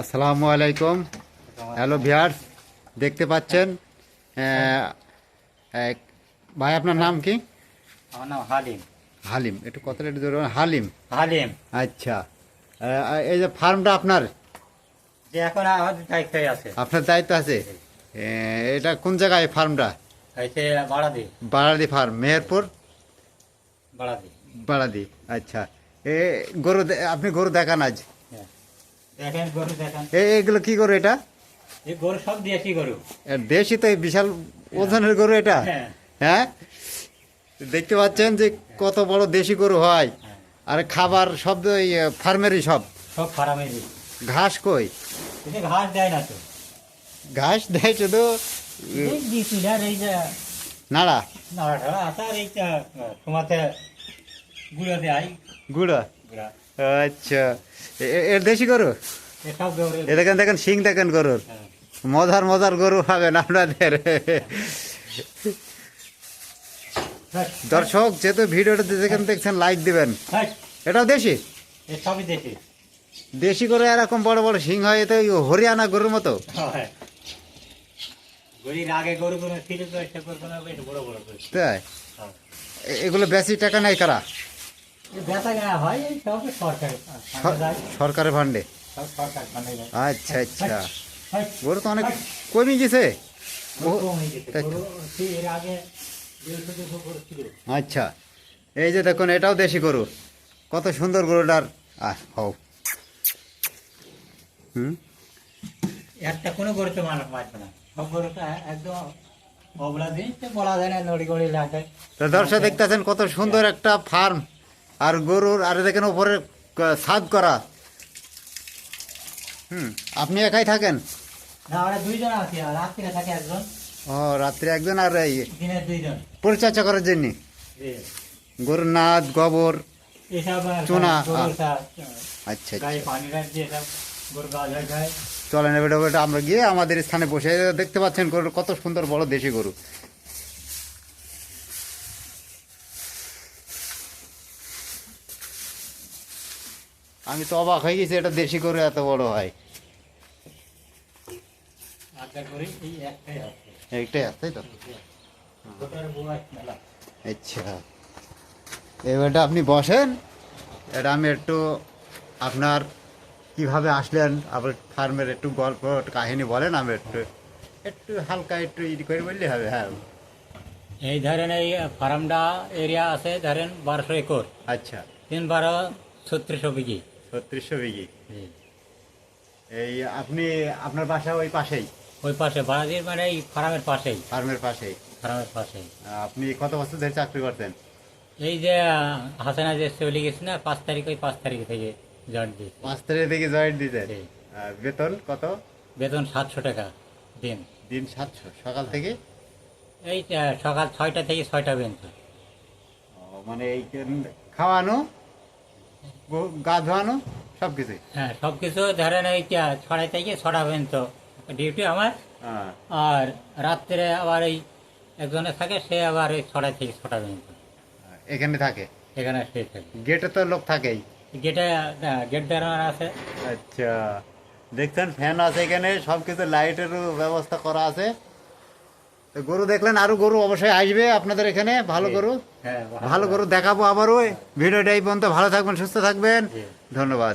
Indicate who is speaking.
Speaker 1: আসসালামু আলাইকুম। Hello viewers দেখতে পাচ্ছেন ভাই আপনার নাম কি?
Speaker 2: আমার নাম হালিম।
Speaker 1: হালিম। একটু কত রেট বলুন। হালিম।
Speaker 2: হালিম।
Speaker 1: আচ্ছা। এই যে ফার্মটা আপনার?
Speaker 2: এখন আমাদের দায়িত্বে আছে।
Speaker 1: আপনার দায়িত্ব আছে? এটা কোন জায়গায় ফার্মটা?
Speaker 2: হয়েছে বাড়াদি।
Speaker 1: ফার্ম মেহেরপুর?
Speaker 2: বাড়াদি।
Speaker 1: বারাদি আচ্ছা। এ গরু আপনি গরু দেখান আজ।
Speaker 2: হ্যাঁ। দেখেন গরু দেখেন।
Speaker 1: এগুলো কি গরু এটা?
Speaker 2: এই গরু সব দিয়েছি গরু।
Speaker 1: দেশি তো বিশাল ওজনের গরু এটা?
Speaker 2: হ্যাঁ।
Speaker 1: হ্যাঁ? দেখতে পাচ্ছেন যে কত বড় দেশি গরু হয়।
Speaker 2: হ্যাঁ।
Speaker 1: আর খাবার সব এই ফার্মেরই সব।
Speaker 2: সব ফারামে দিই
Speaker 1: ঘাস কই?
Speaker 2: ঘাস দেয় না তো।
Speaker 1: ঘাস দেয় শুধু নাড়া।
Speaker 2: নাড়া আর এইটা তোমাতে গুঁড়ো দেয়।
Speaker 1: গুঁড়ো? আচ্ছা। এর দেশি গরু? দেখেন দেখেন শিং দেখেন গরুর।
Speaker 2: হ্যাঁ।
Speaker 1: মজার মজার গরু পাবেন আপনাদের। দর্শক যেহেতু ভিডিওটা দেখেন দেখছেন লাইক দিবেন।
Speaker 2: হ্যাঁ,
Speaker 1: এটাও দেশি? দেশি। গরু এরকম বড় বড় শিং হয় তো হরিয়ানা গরুর মতো।
Speaker 2: হ্যাঁ। করে।
Speaker 1: তাই?
Speaker 2: হ্যাঁ।
Speaker 1: এগুলো বেশি টাকা নেই কারা?
Speaker 2: বেচা কেনা হয় এই সব সরকারি
Speaker 1: সরকারের ফান্ডে আচ্ছা আচ্ছা।
Speaker 2: হ্যাঁ,
Speaker 1: গরু তো অনেক কমে গেছে?
Speaker 2: গরু
Speaker 1: ও-
Speaker 2: কমে গেছে।
Speaker 1: আচ্ছা। এই যে দেখুন এটাও দেশি গরু। কত সুন্দর গরুটার। আহ হও। হুম?
Speaker 2: একটা কোনো গরু তো মারবে না। সব গরুটা একদম অবলা জিনিস বলা যায় না নড়ি গড়ি লাগে।
Speaker 1: তো দর্শক দেখতেছেন কত সুন্দর একটা ফার্ম। আর গরুর আর দেখেন উপরে ক- ছাদ করা। হুম আপনি একাই থাকেন?
Speaker 2: আমরা দুইজন আছি আর রাত্রিরে থাকে একজন।
Speaker 1: ও রাত্রে একজন আর এই পরিচর্যা করার জন্য? গরুর নাদ গোবর চুনা, আচ্ছা আচ্ছা। চলেন এবার এবার আমরা গিয়ে আমাদের স্থানে বসে দেখতে পাচ্ছেন গরু কত সুন্দর বড় দেশি গরু। আমি তো অবাক হয়ে গেছি এটা দেশি করে এত বড় হয়।
Speaker 2: একটাই আছে।
Speaker 1: তো? আচ্ছা। এবারটা আপনি বসেন। এটা আমি একটু আপনার কীভাবে আসলেন আবার ফার্মের একটু গল্প কাহিনী বলেন আমি একটু একটু হালকা একটু ই করে বললে হবে হ্যাঁ।
Speaker 2: এই ধরেন এই ফার্মটা এরিয়া আছে ধরেন বারোশো একর।
Speaker 1: আচ্ছা।
Speaker 2: তিন বারো ছত্রিশশো বিঘি।
Speaker 1: ছত্রিশশো বিঘি এই আপনি আপনার বাসা ওই পাশেই?
Speaker 2: ওই পাশে বারাদির মানে এই ফার্মের পাশেই।
Speaker 1: ফার্মের পাশেই।
Speaker 2: ফার্মের পাশেই।
Speaker 1: আপনি কত বছর ধরে চাকরি করতেন?
Speaker 2: এই যে হাসানা যে চলে গেছে না পাঁচ তারিখ ওই পাঁচ তারিখ থেকে জয়েন দিয়েছে।
Speaker 1: পাঁচ তারিখ থেকে জয়েন দিতেন
Speaker 2: জি।
Speaker 1: আর বেতন কত?
Speaker 2: বেতন সাতশো টাকা দিন।
Speaker 1: দিন সাতশো। সকাল থেকে?
Speaker 2: এই সকাল ছয়টা থেকে ছয়টা পর্যন্ত।
Speaker 1: মানে এই খাওয়ানো গো- ধোয়ানো সব কিছুই
Speaker 2: হ্যাঁ সব কিছু ধরেন এই ছড়াই থেকে ছটা পর্যন্ত ডিউটি আমার।
Speaker 1: হ্যাঁ।
Speaker 2: আর রাত্রে আবার এই একজনে থাকে সে আবার এই ছটা থেকে ছটা পর্যন্ত।
Speaker 1: এখানে থাকে?
Speaker 2: এখানে সে থাকে।
Speaker 1: গেটে তো লোক থাকেই।
Speaker 2: গেটে গেট বেরোনোর আছে।
Speaker 1: আচ্ছা দেখছেন ফ্যান আছে এখানে সব কিছু লাইটেরও ব্যবস্থা করা আছে। গরু দেখলেন আরও গরু অবশ্যই আসবে আপনাদের এখানে ভালো গরু।
Speaker 2: হ্যাঁ
Speaker 1: ভালো গরু। দেখাবো আবারও। ভিডিওটা এই পর্যন্ত ভালো থাকবেন সুস্থ থাকবেন। ধন্যবাদ।